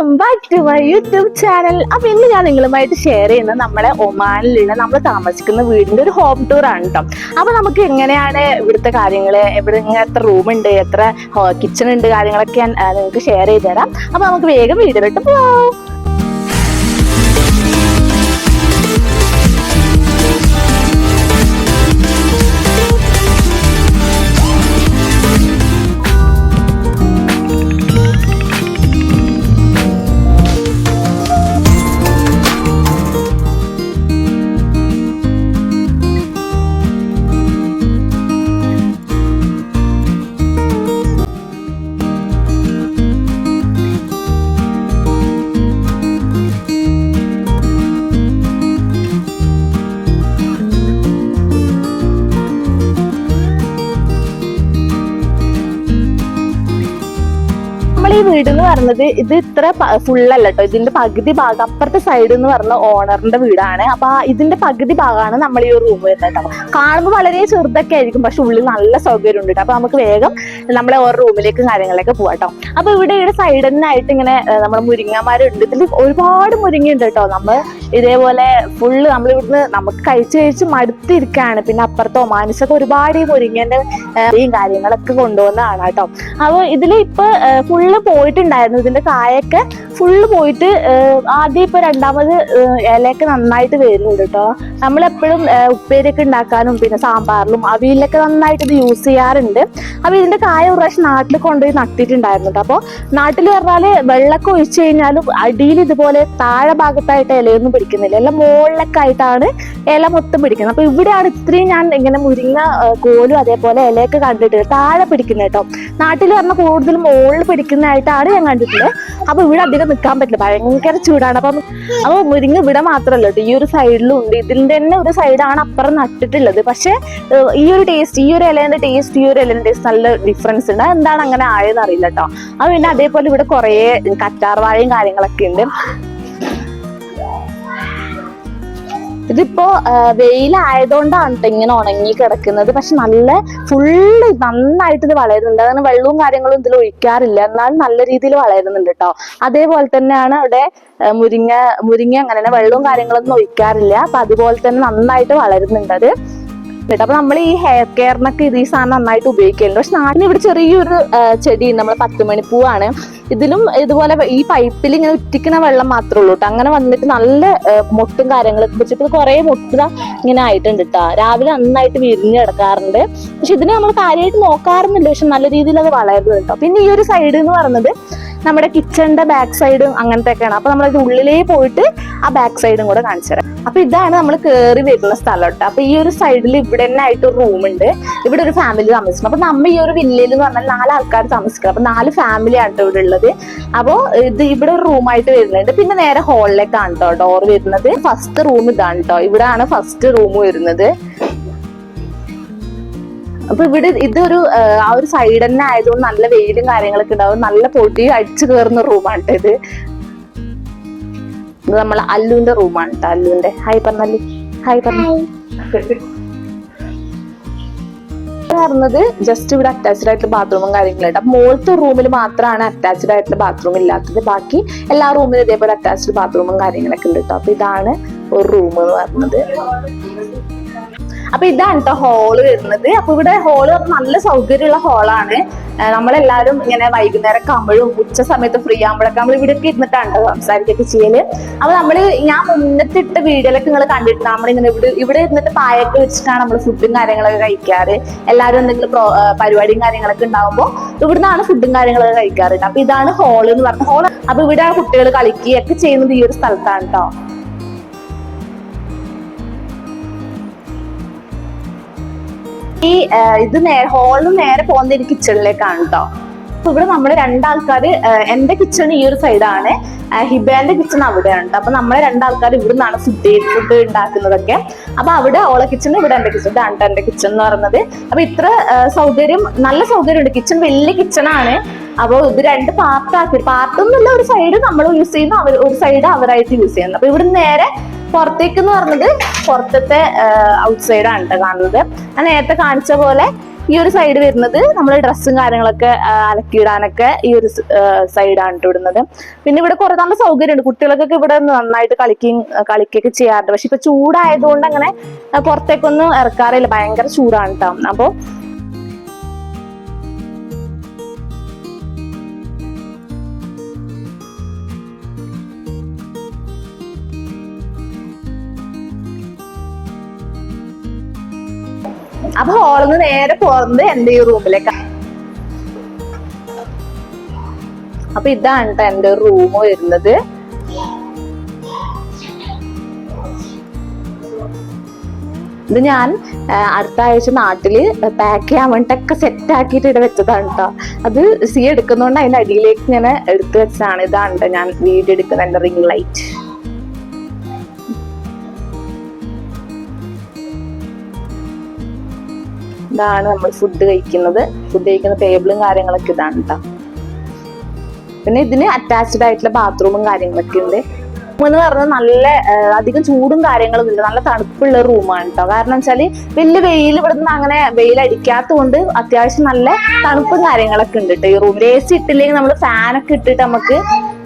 Welcome back to my YouTube channel അപ്പൊ ഇന്ന് ഞാൻ നിങ്ങളുമായിട്ട് ഷെയർ ചെയ്യുന്നത് നമ്മുടെ ഒമാനിലുള്ള നമ്മൾ താമസിക്കുന്ന വീടിന്റെ ഒരു ഹോം ടൂർ ആണ് കേട്ടോ അപ്പൊ നമുക്ക് എങ്ങനെയാണ് ഇവിടുത്തെ കാര്യങ്ങൾ? എവിടെ എത്ര റൂം ഉണ്ട്? എത്ര കിച്ചൺ ഉണ്ട്? കാര്യങ്ങളൊക്കെ ഞാൻ നിങ്ങൾക്ക് ഷെയർ ചെയ്ത് തരാം അപ്പൊ നമുക്ക് വേഗം വീഡിയോയിലോട്ട് പോവാം. വീട് എന്ന് പറഞ്ഞത് ഇത് ഇത്ര ഫുള്ളല്ല കേട്ടോ ഇതിന്റെ പകുതി ഭാഗം അപ്പുറത്തെ സൈഡ് എന്ന് പറഞ്ഞ ഓണറിന്റെ വീടാണ്. അപ്പൊ ഇതിന്റെ പകുതി ഭാഗമാണ് നമ്മൾ ഈ റൂം വരുന്നത് കേട്ടോ കാണുമ്പോൾ വളരെ ചെറുതൊക്കെ ആയിരിക്കും പക്ഷെ ഉള്ളിൽ നല്ല സൗകര്യം ഉണ്ട് കേട്ടോ അപ്പൊ നമുക്ക് വേഗം നമ്മളെ ഓരോ റൂമിലേക്കും കാര്യങ്ങളിലേക്ക് പോവാം കേട്ടോ അപ്പൊ ഇവിടെ ഇവിടെ സൈഡ് തന്നെ ആയിട്ട് ഇങ്ങനെ നമ്മുടെ മുരിങ്ങമാരുണ്ട്. ഇതിൽ ഒരുപാട് മുരിങ്ങ ഉണ്ട് കേട്ടോ നമ്മൾ ഇതേപോലെ ഫുള്ള് നമ്മൾ ഇവിടുന്ന് നമുക്ക് കഴിച്ച് കഴിച്ച് മടുത്തിരിക്കുകയാണ് പിന്നെ അപ്പുറത്തോ ഒമാനിസൊക്കെ ഒരുപാട് ഈ മുരിങ്ങന്റെ ഈ കാര്യങ്ങളൊക്കെ കൊണ്ടുവന്നതാണ് കേട്ടോ. അപ്പോൾ ഇതിൽ ഇപ്പൊ ഫുള്ള് പോയിട്ടുണ്ടായിരുന്നു. ഇതിന്റെ കായൊക്കെ ഫുള്ള് പോയിട്ട് ആദ്യം ഇപ്പൊ രണ്ടാമത് ഇലയൊക്കെ നന്നായിട്ട് വരുന്നുണ്ട് കേട്ടോ നമ്മളെപ്പോഴും ഉപ്പേരിയൊക്കെ ഉണ്ടാക്കാനും പിന്നെ സാമ്പാറിലും അവിയിലൊക്കെ നന്നായിട്ട് ഇത് യൂസ് ചെയ്യാറുണ്ട്. അപ്പൊ ഇതിന്റെ കായ ഒരു പ്രാവശ്യം നാട്ടിൽ കൊണ്ടുപോയി നട്ടിട്ടുണ്ടായിരുന്നു കേട്ടോ അപ്പോൾ നാട്ടിൽ പറഞ്ഞാൽ വെള്ളമൊക്കെ ഒഴിച്ചു കഴിഞ്ഞാലും അടിയിൽ ഇതുപോലെ താഴെ ഭാഗത്തായിട്ട് ഇലയൊന്നും പിടിക്കുന്നില്ല. എല്ലാം മുകളിലൊക്കെ ആയിട്ടാണ് ഇല മൊത്തം പിടിക്കുന്നത്. അപ്പൊ ഇവിടെയാണ് ഇത്രയും ഞാൻ ഇങ്ങനെ മുരിങ്ങ കോലും അതേപോലെ ഇലയൊക്കെ കണ്ടിട്ട് താഴെ പിടിക്കുന്നത് കേട്ടോ നാട്ടിൽ പറഞ്ഞാൽ കൂടുതലും മുകളിൽ പിടിക്കുന്നതായിട്ടാണ് ഞാൻ കണ്ടിട്ടുള്ളത്. അപ്പൊ ഇവിടെ അധികം നിൽക്കാൻ പറ്റില്ല. ഭയങ്കര ചൂടാണ്. അപ്പം അപ്പൊ മുരിങ്ങ വിട മാത്രമല്ല കേട്ടോ. ഈ ഒരു സൈഡിലും ഉണ്ട്. ഇതിന്റെ തന്നെ ഒരു സൈഡാണ് അപ്പുറം നട്ടിട്ടുള്ളത്. പക്ഷെ ഈ ഒരു ടേസ്റ്റ് ഈ ഒരു ഇലേന്റെ ടേസ്റ്റ് ഈ ഒരു ഇലേന്റെ ടേസ്റ്റ് നല്ല ഡിഫറൻസ് ഉണ്ട്. അതെന്താണ് അങ്ങനെ ആയതെന്ന് അറിയില്ല കേട്ടോ. അത് പിന്നെ അതേപോലെ ഇവിടെ കുറേ കറ്റാർ വാഴയും കാര്യങ്ങളൊക്കെ ഉണ്ട്. ഇതിപ്പോ വെയിലായതുകൊണ്ടാണ് ഇങ്ങനെ ഉണങ്ങി കിടക്കുന്നത്. പക്ഷെ നല്ല ഫുള്ള് നന്നായിട്ട് ഇത് വളരുന്നുണ്ട്. അതാണ് വെള്ളവും കാര്യങ്ങളും ഇതിൽ ഒഴിക്കാറില്ല. എന്നാലും നല്ല രീതിയിൽ വളരുന്നുണ്ട് കേട്ടോ അതേപോലെ തന്നെയാണ് അവിടെ മുരിങ്ങ മുരിങ്ങ അങ്ങനെ വെള്ളവും കാര്യങ്ങളൊന്നും ഒഴിക്കാറില്ല. അപ്പൊ അതുപോലെ തന്നെ നന്നായിട്ട് വളരുന്നുണ്ട് അത്. കേട്ടോ അപ്പൊ നമ്മൾ ഈ ഹെയർ കെയറിനൊക്കെ ഇത് ഈ സാധനം നന്നായിട്ട് ഉപയോഗിക്കുന്നുണ്ട് പക്ഷെ നാടിന് ഇവിടെ ചെറിയൊരു ചെടി നമ്മൾ പത്ത് മണിപ്പൂവാണ് ഇതിലും ഇതുപോലെ ഈ പൈപ്പിൽ ഇങ്ങനെ ഉറ്റിക്കുന്ന വെള്ളം മാത്രമേ ഉള്ളൂ കേട്ടോ അങ്ങനെ വന്നിട്ട് നല്ല മൊട്ടും കാര്യങ്ങളൊക്കെ വെച്ചിട്ട് കുറെ മുട്ടുക ഇങ്ങനെ ആയിട്ടുണ്ട് കേട്ടോ രാവിലെ നന്നായിട്ട് വിരിഞ്ഞ് കിടക്കാറുണ്ട്. പക്ഷെ ഇതിനെ നമ്മൾ കാര്യമായിട്ട് നോക്കാറുന്നില്ല പക്ഷെ നല്ല രീതിയിൽ അത് വളരുന്നുണ്ട് കേട്ടോ പിന്നെ ഈ ഒരു സൈഡ് എന്ന് പറയുന്നത് നമ്മുടെ കിച്ചണിന്റെ ബാക്ക് സൈഡും അങ്ങനത്തെ ഒക്കെയാണ് അപ്പൊ നമ്മൾ ഉള്ളിലേ പോയിട്ട് ആ ബാക്ക് സൈഡും കൂടെ കാണിച്ചു തരാം. അപ്പൊ ഇതാണ് നമ്മൾ കയറി വരുന്ന സ്ഥലം കേട്ടോ. അപ്പൊ ഈ ഒരു സൈഡിൽ ഇവിടെ തന്നെ ആയിട്ട് ഒരു റൂം ഉണ്ട്. ഇവിടെ ഒരു ഫാമിലി താമസിക്കുന്നു. അപ്പൊ നമ്മ ഈ ഒരു വില്ലയിൽ എന്ന് പറഞ്ഞാൽ നാലാൾക്കാർ താമസിക്കണം. അപ്പൊ നാല് ഫാമിലി ആണ് ഇവിടെ ഉള്ളത്. അപ്പോ ഇത് ഇവിടെ ഒരു റൂമായിട്ട് വരുന്നുണ്ട്. പിന്നെ നേരെ ഹാളിലേക്കാണ് കേട്ടോ ഡോർ വരുന്നത്. ഫസ്റ്റ് റൂം ഇതാണ് കേട്ടോ ഇവിടെയാണ് ഫസ്റ്റ് റൂം വരുന്നത്. അപ്പൊ ഇവിടെ ഇതൊരു ആ, ഒരു സൈഡ് തന്നെ ആയതുകൊണ്ട് നല്ല വെയിലും കാര്യങ്ങളൊക്കെ ഉണ്ടാവും. നല്ല പൊടി അടിച്ചു കയറുന്ന റൂമാണ് ഇത്. ഇത് നമ്മളെ അല്ലുവിന്റെ റൂമാണ് കേട്ടോ അല്ലുവിന്റെ. ഹായ് പറഞ്ഞു. ഹായ് പറഞ്ഞു പറഞ്ഞത് ജസ്റ്റ് ഇവിടെ അറ്റാച്ച്ഡ് ആയിട്ടുള്ള ബാത്റൂമും കാര്യങ്ങളുണ്ട് അപ്പൊ മുകളിലത്തെ റൂമിൽ മാത്രമാണ് അറ്റാച്ച്ഡ് ആയിട്ടുള്ള ബാത്റൂം ഇല്ലാത്തത്. ബാക്കി എല്ലാ റൂമിലും ഇതേപോലെ അറ്റാച്ച്ഡ് ബാത്റൂമും കാര്യങ്ങളൊക്കെ ഉണ്ട് കേട്ടോ അപ്പൊ ഇതാണ് ഒരു റൂം എന്ന് പറഞ്ഞത്. അപ്പൊ ഇതാണ് കേട്ടോ ഹോൾ വരുന്നത്. അപ്പൊ ഇവിടെ ഹോൾ നല്ല സൗകര്യമുള്ള ഹോളാണ് നമ്മളെല്ലാരും ഇങ്ങനെ വൈകുന്നേരം ആകുമ്പോഴും ഉച്ച സമയത്ത് ഫ്രീ ആകുമ്പോഴൊക്കെ നമ്മൾ ഇവിടെയൊക്കെ ഇരുന്നിട്ടാണ് ട്ടോ സംസാരിക്കൊക്കെ ചെയ്യൽ. അപ്പൊ നമ്മൾ ഞാൻ മുന്നത്തെ ഇട്ട വീഡിയോയിലൊക്കെ നിങ്ങൾ കണ്ടിട്ടുണ്ട്. നമ്മളിങ്ങനെ ഇവിടെ ഇവിടെ ഇരുന്നിട്ട് പായൊക്കെ വെച്ചിട്ടാണ് നമ്മൾ ഫുഡും കാര്യങ്ങളൊക്കെ കഴിക്കാറ്. എല്ലാവരും എന്തെങ്കിലും പ്രോ- പരിപാടിയും കാര്യങ്ങളൊക്കെ ഉണ്ടാകുമ്പോൾ ഇവിടുന്നാണ് ഫുഡും കാര്യങ്ങളൊക്കെ കഴിക്കാറുണ്ട് അപ്പൊ ഇതാണ് ഹോൾ എന്ന് പറഞ്ഞ ഹോൾ അപ്പൊ ഇവിടെ കുട്ടികൾ കളിക്കുകയൊക്കെ ചെയ്യുന്നത് ഈ ഒരു സ്ഥലത്താണ് കേട്ടോ ഈ ഇത് ഹോളിൽ നിന്ന് നേരെ പോകുന്ന ഒരു കിച്ചണിലേക്കാണ് കേട്ടോ അപ്പൊ ഇവിടെ നമ്മൾ രണ്ടാൾക്കാര് ആ, എന്റെ കിച്ചൺ ഈ ഒരു സൈഡാണ് ഹിബേന്റെ കിച്ചൺ അവിടെയാണ്. അപ്പൊ നമ്മളെ രണ്ടാൾക്കാർ ഇവിടെ നിന്നാണ് ഫുഡ് ഫുഡ് ഉണ്ടാക്കുന്നതൊക്കെ. അപ്പൊ അവിടെ ഓള കിച്ചൺ ഇവിടെ എന്റെ കിച്ചൺ ഇതാണ് എന്റെ കിച്ചൺ എന്ന് പറയുന്നത്. അപ്പൊ ഇത്ര സൗകര്യം നല്ല സൗകര്യമുണ്ട്. കിച്ചൺ വലിയ കിച്ചണാണ് അപ്പോൾ ഇത് രണ്ട് പാർട്ടാക്കി പാർട്ടൊന്നുമില്ല ഒരു സൈഡ് നമ്മൾ യൂസ് ചെയ്യുന്നു അവർ ഒരു സൈഡ് അവരായിട്ട് യൂസ് ചെയ്യുന്നു അപ്പൊ ഇവിടെ നേരെ പുറത്തേക്ക് എന്ന് പറഞ്ഞത് പുറത്തത്തെ ഔട്ട് സൈഡ് ആണ് കേട്ടോ കാണുന്നത്. ഞാൻ നേരത്തെ കാണിച്ച പോലെ ഈ ഒരു സൈഡ് വരുന്നത് നമ്മൾ ഡ്രസ്സും കാര്യങ്ങളൊക്കെ അലക്കിയിടാനൊക്കെ ഈ ഒരു സൈഡാണ് ഇടുന്നത്. പിന്നെ ഇവിടെ കുറെ നല്ല സൗകര്യമുണ്ട്. കുട്ടികൾക്കൊക്കെ ഇവിടെ നന്നായിട്ട് കളിക്കുകയും കളിക്കുകയൊക്കെ ചെയ്യാറുണ്ട്. പക്ഷെ ഇപ്പൊ ചൂടായതുകൊണ്ട് അങ്ങനെ പുറത്തേക്കൊന്നും ഇറക്കാറില്ല. ഭയങ്കര ചൂടാണ് കേട്ടോ അപ്പൊ അപ്പൊ ഹോളിൽ നിന്ന് നേരെ പോകുന്നത് എന്റെ ഈ റൂമിലേക്കാണ് അപ്പൊ ഇതാണ് കേട്ടോ എന്റെ റൂം വരുന്നത്. ഇത് ഞാൻ അടുത്ത ആഴ്ച നാട്ടിൽ പാക്ക് ചെയ്യാൻ വേണ്ടിട്ടൊക്കെ സെറ്റ് ആക്കിയിട്ട് ഇവിടെ വെച്ചതാണ് കേട്ടോ അത് സി എടുക്കുന്നോണ്ട് അതിന്റെ അടിയിലേക്ക് ഇങ്ങനെ എടുത്തു വെച്ചതാണ്. ഇതാണ് കേട്ടോ ഞാൻ വീഡിയോ എടുക്കുന്ന എന്റെ റിംഗ് ലൈറ്റ് ഇതാണ് നമ്മൾ ഫുഡ് കഴിക്കുന്നത്? ഫുഡ് കഴിക്കുന്ന ടേബിളും കാര്യങ്ങളൊക്കെ ഇതാണ് കേട്ടോ പിന്നെ ഇതിന് അറ്റാച്ച്ഡ് ആയിട്ടുള്ള ബാത്റൂമും കാര്യങ്ങളൊക്കെ ഉണ്ട്. എന്ന് പറഞ്ഞാൽ നല്ല അധികം ചൂടും കാര്യങ്ങളും ഇല്ല. നല്ല തണുപ്പുള്ള റൂമാണ് കേട്ടോ കാരണം വെച്ചാൽ വലിയ വെയിൽ ഇവിടെ നിന്ന് അങ്ങനെ വെയിൽ അടിക്കാത്തത് കൊണ്ട് അത്യാവശ്യം നല്ല തണുപ്പും കാര്യങ്ങളൊക്കെ ഉണ്ട് കേട്ടോ ഈ റൂമിൽ എ സി ഇട്ടില്ലെങ്കിൽ നമ്മൾ ഫാനൊക്കെ ഇട്ടിട്ട് നമുക്ക്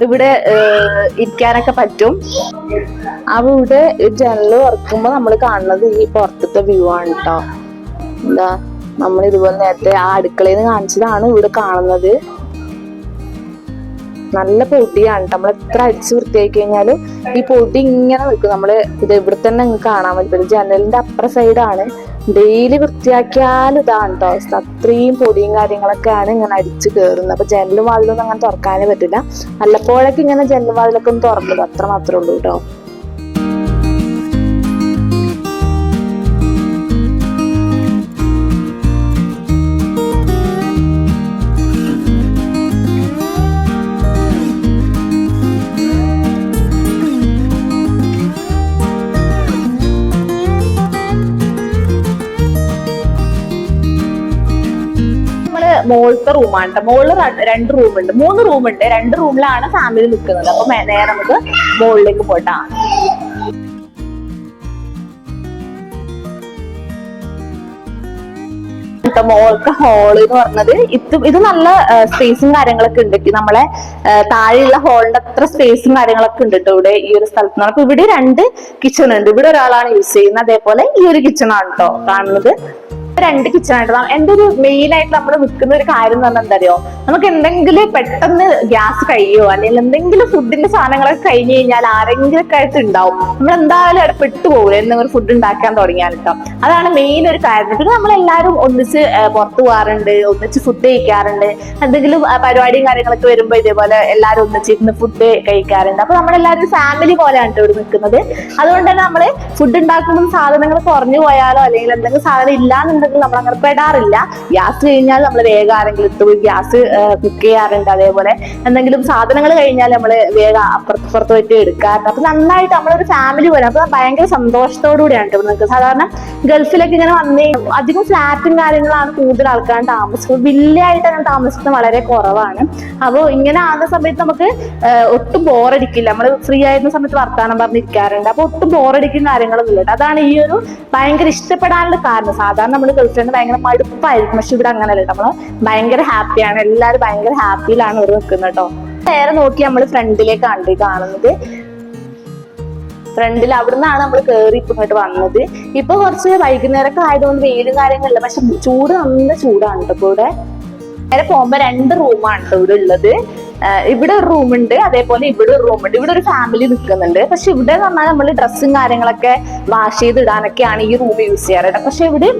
ഇവിടെ ഇരിക്കാനൊക്കെ പറ്റും. അപ്പൊ ഇവിടെ ജനൽ തുറക്കുമ്പോ നമ്മൾ കാണുന്നത് ഈ പുറത്തത്തെ വ്യൂ ആണ് കേട്ടോ എന്താ നമ്മൾ ഇതുപോലെ നേരത്തെ ആ അടുക്കളയിൽ നിന്ന് കാണിച്ചതാണ് ഇവിടെ കാണുന്നത്. നല്ല പൊടിയാണ് നമ്മൾ എത്ര അടിച്ച് വൃത്തിയാക്കി കഴിഞ്ഞാലും ഈ പൊടി ഇങ്ങനെ നിൽക്കും. നമ്മൾ ഇത് ഇവിടെ തന്നെ നിങ്ങൾക്ക് കാണാൻ പറ്റും. ജനലിന്റെ അപ്പുറ സൈഡാണ്. ഡെയിലി വൃത്തിയാക്കിയാൽ ഇതാണ് കേട്ടോ അവസ്ഥ. അത്രയും പൊടിയും കാര്യങ്ങളൊക്കെയാണ് ഇങ്ങനെ അടിച്ച് കയറുന്നത് അപ്പൊ ജനലും വാതിലൊന്നും അങ്ങനെ തുറക്കാനേ പറ്റില്ല. വല്ലപ്പോഴൊക്കെ ഇങ്ങനെ ജനലും വാതിലൊക്കെ ഒന്ന് തുറക്കുന്നത് അത്ര മാത്രമേ ഉള്ളൂ കേട്ടോ മുകളിലത്തെ റൂമാണ് കേട്ടോ രണ്ട് രണ്ട് റൂമുണ്ട്. മൂന്ന് റൂമുണ്ട്. രണ്ട് റൂമിലാണ് ഫാമിലി നിൽക്കുന്നത്. അപ്പൊ നേരെ നമുക്ക് മോളിലേക്ക് പോട്ടാ മോൾക്ക് ഹോൾ എന്ന് പറഞ്ഞത് ഇത് ഇത് നല്ല സ്പേസും കാര്യങ്ങളൊക്കെ ഉണ്ട്. നമ്മളെ താഴെയുള്ള ഹോളിന്റെ അത്ര സ്പേസും കാര്യങ്ങളൊക്കെ ഉണ്ട് കേട്ടോ ഇവിടെ ഈ ഒരു സ്ഥലത്ത്. അപ്പൊ ഇവിടെ രണ്ട് കിച്ചൺ ഉണ്ട്. ഇവിടെ ഒരാളാണ് യൂസ് ചെയ്യുന്നത്. അതേപോലെ ഈ ഒരു കിച്ചൺ ആണ് കേട്ടോ കാണുന്നത്. രണ്ട് കിച്ചൺ ആയിട്ട് എന്റെ ഒരു മെയിൻ ആയിട്ട് നമ്മൾ നിൽക്കുന്ന ഒരു കാര്യം എന്ന് പറഞ്ഞാൽ എന്താ അറിയോ നമുക്ക് എന്തെങ്കിലും പെട്ടെന്ന് ഗ്യാസ് കഴിയോ അല്ലെങ്കിൽ എന്തെങ്കിലും ഫുഡിന്റെ സാധനങ്ങളൊക്കെ കഴിഞ്ഞു കഴിഞ്ഞാൽ ആരെങ്കിലും ഒക്കെ ആയിട്ട് ഉണ്ടാവും. നമ്മൾ എന്തായാലും അവിടെ പെട്ടുപോകില്ല എന്തെങ്കിലും ഫുഡ് ഉണ്ടാക്കാൻ തുടങ്ങിയാൽ കേട്ടോ അതാണ് മെയിൻ ഒരു കാര്യം. പിന്നെ നമ്മൾ എല്ലാവരും ഒന്നിച്ച് പുറത്തു പോകാറുണ്ട് ഒന്നിച്ച് ഫുഡ് കഴിക്കാറുണ്ട്. എന്തെങ്കിലും പരിപാടിയും കാര്യങ്ങളൊക്കെ വരുമ്പോൾ ഇതേപോലെ എല്ലാവരും ഒന്നിച്ചിരുന്ന് ഫുഡ് കഴിക്കാറുണ്ട്. അപ്പൊ നമ്മളെല്ലാവരും ഫാമിലി പോലെയാണ് ഇവിടെ നിൽക്കുന്നത് അതുകൊണ്ട് തന്നെ നമ്മൾ ഫുഡ് ഉണ്ടാക്കുമ്പോൾ സാധനങ്ങൾ കുറഞ്ഞു പോയാലോ അല്ലെങ്കിൽ എന്തെങ്കിലും സാധനം ഇല്ലാന്നുണ്ടെങ്കിൽ നമ്മൾ അങ്ങനെ പെടാറില്ല. ഗ്യാസ് കഴിഞ്ഞാൽ നമ്മൾ വേഗം ആരെങ്കിലും ഇട്ട് പോയി ഗ്യാസ് കുക്ക് ചെയ്യാറുണ്ട് അതേപോലെ. എന്തെങ്കിലും സാധനങ്ങൾ കഴിഞ്ഞാൽ നമ്മൾ വേഗം അപ്പുറത്ത് പുറത്ത് പോയിട്ട് എടുക്കാറുണ്ട്. അപ്പൊ നന്നായിട്ട് നമ്മളൊരു ഫാമിലി പോലെ. അപ്പൊ ഭയങ്കര സന്തോഷത്തോടുകൂടിയാണ് കേട്ടോ നിങ്ങൾക്ക്. സാധാരണ ഗൾഫിലൊക്കെ ഇങ്ങനെ വന്നേ അധികം ഫ്ലാറ്റും കാര്യങ്ങളാണ് കൂടുതൽ ആൾക്കാർ താമസിക്കുന്നത്. വില്ലയായിട്ട് അങ്ങനെ താമസിക്കുന്നത് വളരെ കുറവാണ്. അപ്പോൾ ഇങ്ങനെ ആകുന്ന സമയത്ത് നമുക്ക് ഒട്ടും ബോറടിക്കില്ല. നമ്മൾ ഫ്രീ ആയിരുന്ന സമയത്ത് വർത്താനം പറഞ്ഞിരിക്കാറുണ്ട്. അപ്പൊ ഒട്ടും ബോറടിക്കുന്ന കാര്യങ്ങളൊന്നും ഇല്ല അതാണ് ഈ ഒരു ഭയങ്കര ഇഷ്ടപ്പെടാനുള്ള കാരണം. സാധാരണ നമ്മൾ ഗൾഫ്രണ്ട് ഭയങ്കര മടുപ്പായിരിക്കും. പക്ഷെ ഇവിടെ അങ്ങനെയല്ല നമ്മൾ ഭയങ്കര ഹാപ്പിയാണ് എല്ലാവരും ഭയങ്കര ഹാപ്പിയിലാണ് ഇവിടെ നിൽക്കുന്നത് കേട്ടോ. നേരെ നോക്കി നമ്മൾ ഫ്രണ്ടിലേക്കാണ് ഈ കാണുന്നത്. ഫ്രണ്ടിൽ അവിടുന്നാണ് നമ്മൾ കയറി ഇപ്പൊ ഇങ്ങോട്ട് വന്നത്. ഇപ്പൊ കുറച്ച് വൈകുന്നേരമൊക്കെ ആയതുകൊണ്ട് വെയിലും കാര്യങ്ങളില്ല. പക്ഷെ ചൂട് നല്ല ചൂടാണ് കേട്ടോ ഇവിടെ. നേരെ പോകുമ്പോ രണ്ട് റൂമാണ് ഇവിടെ ഉള്ളത്. ഇവിടെ ഒരു റൂമുണ്ട് അതേപോലെ ഇവിടെ ഒരു റൂമുണ്ട് ഇവിടെ ഒരു ഫാമിലി നിൽക്കുന്നുണ്ട്. പക്ഷെ ഇവിടെ എന്ന് പറഞ്ഞാൽ നമ്മൾ ഡ്രസ്സും കാര്യങ്ങളൊക്കെ വാഷ് ചെയ്ത് ഇടാനൊക്കെയാണ് ഈ റൂം യൂസ് ചെയ്യാറ് പക്ഷെ ഇവിടെ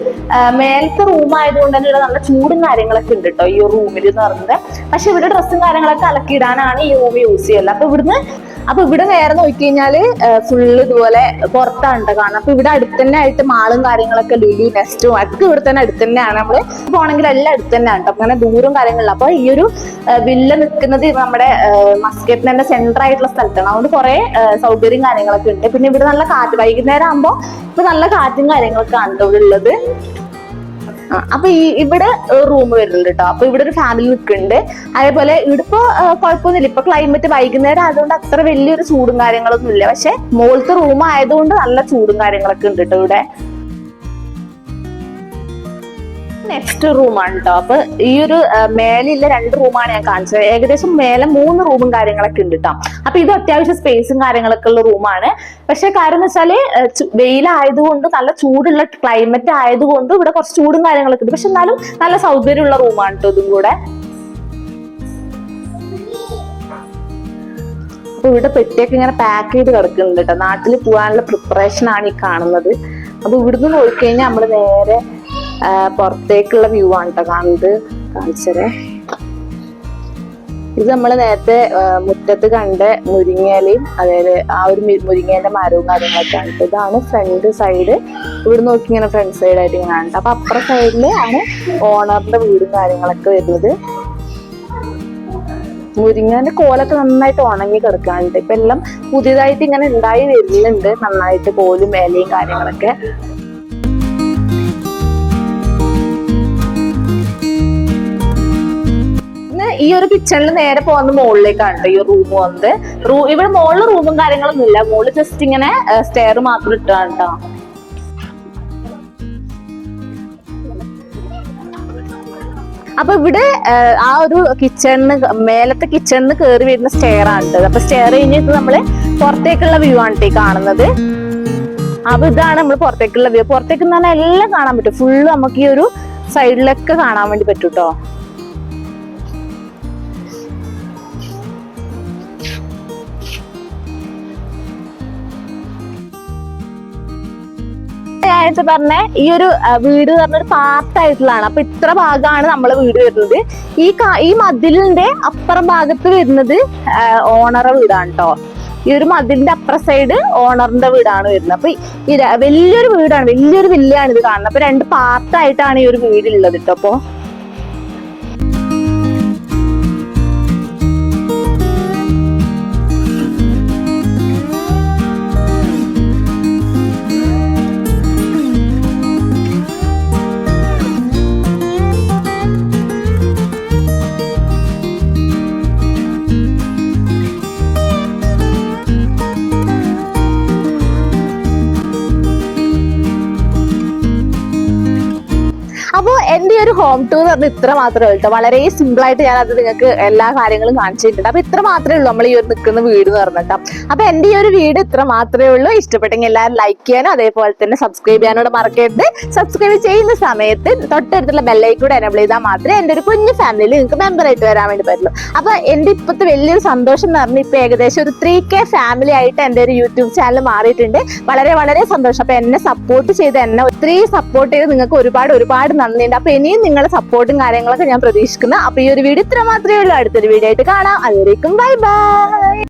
മേലത്തെ റൂം ആയതുകൊണ്ട് തന്നെ ഇവിടെ നല്ല ചൂടും കാര്യങ്ങളൊക്കെ ഉണ്ട് കേട്ടോ ഈ റൂമിൽ എന്ന് പറയുന്നത് പക്ഷെ ഇവിടെ ഡ്രസ്സും കാര്യങ്ങളൊക്കെ അലക്കി ഇടാനാണ് ഈ റൂം യൂസ് ചെയ്യുന്നത്. അപ്പൊ ഇവിടുന്ന് അപ്പൊ ഇവിടെ നേരെ നോക്കി കഴിഞ്ഞാൽ ഫുള്ള് ഇതുപോലെ പുറത്താണ് കാണാം കാണുന്നത്. അപ്പൊ ഇവിടെ അടുത്ത് തന്നെ ആയിട്ട് മാളും കാര്യങ്ങളൊക്കെ ലുലു നെസ്റ്റും ഒക്കെ ഇവിടെ തന്നെ അടുത്ത് തന്നെയാണ് നമ്മൾ. പോണെങ്കിൽ എല്ലാം അടുത്ത് തന്നെയാണ് കേട്ടോ അങ്ങനെ ദൂരം കാര്യങ്ങളില്ല. അപ്പൊ ഈ ഒരു വില്ല നിൽക്കുന്നത് നമ്മുടെ മസ്കറ്റിന് തന്നെ സെന്റർ ആയിട്ടുള്ള സ്ഥലത്താണ്. അതുകൊണ്ട് കുറെ സൗകര്യം കാര്യങ്ങളൊക്കെ ഉണ്ട്. പിന്നെ ഇവിടെ നല്ല കാറ്റ് വൈകുന്നേരം ആകുമ്പോ ഇപ്പൊ നല്ല കാറ്റും കാര്യങ്ങളൊക്കെ ആണ് ഇവിടെ ഉള്ളത്. അപ്പൊ ഈ ഇവിടെ റൂം വരുന്നുണ്ട് കേട്ടോ അപ്പൊ ഇവിടെ ഒരു ഫാമിലി നിൽക്കുന്നുണ്ട്. അതേപോലെ ഇവിടെ ഇപ്പൊ കുഴപ്പമൊന്നുമില്ല. ഇപ്പൊ ക്ലൈമറ്റ് വൈകുന്നേരം ആയതുകൊണ്ട് അത്ര വലിയൊരു ചൂടും കാര്യങ്ങളൊന്നും ഇല്ല പക്ഷെ മുകളിലത്തെ റൂം ആയതുകൊണ്ട് നല്ല ചൂടും കാര്യങ്ങളൊക്കെ ഉണ്ട് കേട്ടോ ഇവിടെ. നെക്സ്റ്റ് റൂമാണ് കേട്ടോ അപ്പൊ ഈ ഒരു മേലെയുള്ള രണ്ട് റൂമാണ് ഞാൻ കാണിച്ചത്. ഏകദേശം മേലെ മൂന്ന് റൂമും കാര്യങ്ങളൊക്കെ ഉണ്ട് കേട്ടോ അപ്പൊ ഇത് അത്യാവശ്യം സ്പേസും കാര്യങ്ങളൊക്കെ ഉള്ള റൂമാണ് പക്ഷെ കാര്യം എന്ന് വെച്ചാൽ വെയിലായതുകൊണ്ട് നല്ല ചൂടുള്ള ക്ലൈമറ്റ് ആയതുകൊണ്ട് ഇവിടെ കുറച്ച് ചൂടും കാര്യങ്ങളൊക്കെ ഉണ്ട്. പക്ഷെ എന്നാലും നല്ല സൗകര്യമുള്ള റൂമാണ് കേട്ടോ ഇതും കൂടെ. അപ്പൊ ഇവിടെ പെട്ടിയൊക്കെ ഇങ്ങനെ പാക്ക് ചെയ്ത് കിടക്കുന്നുണ്ട് കേട്ടോ നാട്ടിൽ പോകാനുള്ള പ്രിപ്പറേഷൻ ആണ് ഈ കാണുന്നത്. അപ്പൊ ഇവിടുന്ന് കഴിഞ്ഞാൽ നമ്മൾ നേരെ പുറത്തേക്കുള്ള വ്യൂ ആണ് കേട്ടോ കാണുന്നത്. കാണിച്ചതേ ഇത് നമ്മൾ നേരത്തെ മുറ്റത്ത് കണ്ട മുരിങ്ങയിലയും അതായത് ആ ഒരു മി- മുരിങ്ങേന്റെ മരവും കാര്യങ്ങളൊക്കെ ആണ്. ഇതാണ് ഫ്രണ്ട് സൈഡ് ഇവിടെ നോക്കി ഇങ്ങനെ ഫ്രണ്ട് സൈഡ് ആയിട്ട് ഇങ്ങനെ ആണ് ട്ടോ. അപ്പൊ അപ്പുറ സൈഡിൽ ആണ് ഓണറിന്റെ വീടും കാര്യങ്ങളൊക്കെ വരുന്നത്. മുരിങ്ങന്റെ കോലൊക്കെ നന്നായിട്ട് ഉണങ്ങി കിടക്കാനുണ്ട്. ഇപ്പൊ എല്ലാം പുതിയതായിട്ട് ഇങ്ങനെ ഉണ്ടായി വരുന്നുണ്ട്. നന്നായിട്ട് കോലും ഇലയും കാര്യങ്ങളൊക്കെ. ഈ ഒരു കിച്ചണിൽ നേരെ പോകുന്ന മുകളിലേക്കാണ് ഈ റൂം വന്നത്. റൂ ഇവിടെ മുകളിൽ റൂമും കാര്യങ്ങളൊന്നും ഇല്ല. മുകളിൽ ജസ്റ്റ് ഇങ്ങനെ സ്റ്റെയർ മാത്രം ഇട്ടാണ് കേട്ടോ അപ്പൊ ഇവിടെ ആ, ഒരു കിച്ചണിന് മേലത്തെ കിച്ചണിന് കയറി വരുന്ന സ്റ്റെയർ ആണ്. അപ്പൊ സ്റ്റെയർ കഴിഞ്ഞിട്ട് നമ്മൾ പുറത്തേക്കുള്ള വ്യൂ ആണ് ഈ കാണുന്നത്. അപ്പൊ ഇതാണ് നമ്മൾ പുറത്തേക്കുള്ള വ്യൂ പുറത്തേക്ക് എല്ലാം കാണാൻ പറ്റും. ഫുള്ള് നമുക്ക് ഈ ഒരു സൈഡിലൊക്കെ കാണാൻ വേണ്ടി പറ്റും ഞായറാഴ്ച പറഞ്ഞ ഈ ഒരു വീട് പറഞ്ഞൊരു പാർട്ടായിട്ടുള്ളതാണ് അപ്പൊ ഇത്ര ഭാഗമാണ് നമ്മളെ വീട് വരുന്നത്. ഈ ഈ മതിലിന്റെ അപ്പുറം ഭാഗത്ത് വരുന്നത് ഓണറ വീടാണ് കേട്ടോ ഈ ഒരു മതിലിന്റെ അപ്പുറ സൈഡ് ഓണറിന്റെ വീടാണ് വരുന്നത്. അപ്പൊ വലിയൊരു വീടാണ് വലിയൊരു വില്ലയാണ് ഇത് കാണുന്നത്. അപ്പൊ രണ്ട് പാർട്ടായിട്ടാണ് ഈ ഒരു വീടുള്ളത് കേട്ടോ അപ്പോ ഹോം ടൂർ പറഞ്ഞാൽ ഇത്ര മാത്രമേ ഉള്ളൂ. വളരെ സിമ്പിൾ ആയിട്ട് ഞാൻ അത് നിങ്ങൾക്ക് എല്ലാ കാര്യങ്ങളും കാണിച്ചിട്ടുണ്ട്. അപ്പൊ ഇത്ര മാത്രമേ ഉള്ളൂ നമ്മൾ ഈ ഒരു നിൽക്കുന്ന വീട് എന്ന് പറഞ്ഞിട്ട് അപ്പൊ എന്റെ ഈ ഒരു വീട് ഇത്ര മാത്രമേ ഉള്ളൂ. ഇഷ്ടപ്പെട്ടെങ്കിൽ എല്ലാവരും ലൈക്ക് ചെയ്യാനും അതേപോലെ തന്നെ സബ്സ്ക്രൈബ് ചെയ്യാനോട് മറക്കരുത്. സബ്സ്ക്രൈബ് ചെയ്യുന്ന സമയത്ത് തൊട്ടടുത്തുള്ള ബെല്ലൈക്ക് കൂടെ എനബിൾ ചെയ്താൽ മാത്രമേ എന്റെ ഒരു കുഞ്ഞു ഫാമിലിയിൽ നിങ്ങൾക്ക് മെമ്പർ ആയിട്ട് വരാൻ വേണ്ടി പറ്റുള്ളൂ. അപ്പൊ എന്റെ ഇപ്പോഴത്തെ വലിയൊരു സന്തോഷം എന്ന് പറഞ്ഞാൽ ഇപ്പൊ ഏകദേശം ഒരു ത്രീ കെ ഫാമിലി ആയിട്ട് എന്റെ ഒരു യൂട്യൂബ് ചാനൽ മാറിയിട്ടുണ്ട്. വളരെ വളരെ സന്തോഷം. അപ്പൊ എന്നെ സപ്പോർട്ട് ചെയ്ത് എന്നെ ഒത്തിരി സപ്പോർട്ട് ചെയ്ത് നിങ്ങൾക്ക് ഒരുപാട് ഒരുപാട് നന്ദിയുണ്ട്. അപ്പൊ ഇനിയും നിങ്ങളുടെ സപ്പോർട്ടും കാര്യങ്ങളൊക്കെ ഞാൻ പ്രതീക്ഷിക്കുന്നു. അപ്പൊ ഈ ഒരു വീഡിയോ ഇത്ര മാത്രമേ ഉള്ളൂ. അടുത്തൊരു വീഡിയോ ആയിട്ട് കാണാം. അതുവരേക്കും ബൈ ബൈ.